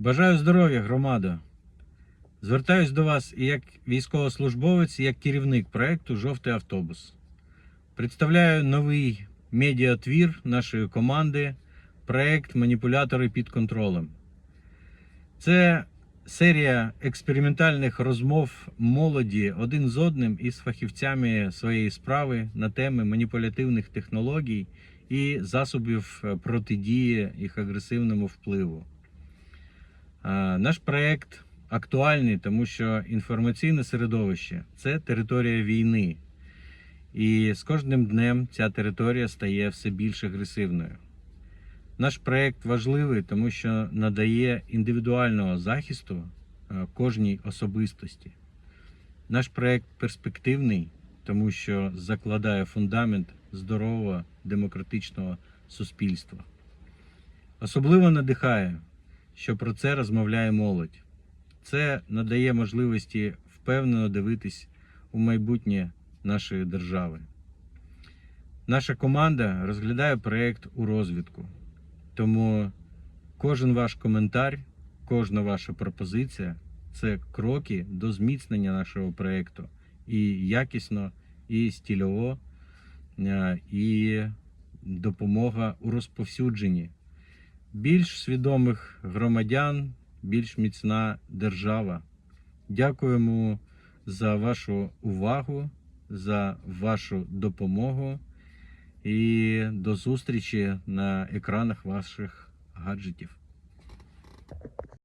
Бажаю здоров'я, громада. Звертаюсь до вас і як військовослужбовець, і як керівник проекту Жовтий автобус. Представляю новий медіатвір нашої команди проект Маніпулятори під контролем. Це серія експериментальних розмов молоді один з одним із фахівцями своєї справи на теми маніпулятивних технологій і засобів протидії їх агресивному впливу. А, Наш проект актуальний, тому що інформаційне середовище це територія війни. І з кожним днем ця територія стає все більш агресивною. Наш проект важливий, тому що надає індивідуального захисту е, кожній особистості. Наш проект перспективний, тому що закладає фундамент здорового демократичного суспільства. Особливо надихає, що про це розмовляє молодь. Це надає можливості впевнено дивитись у майбутнє нашої держави. Наша команда розглядає проєкт у розвідку. Тому кожен ваш коментар, кожна ваша пропозиція це кроки до зміцнення нашого проєкту і якісно, і стільово, е, і допомога у розповсюдженні більш свідомих громадян, більш міцна держава. Дякуємо за вашу увагу, за вашу допомогу і до зустрічі на екранах ваших гаджетів.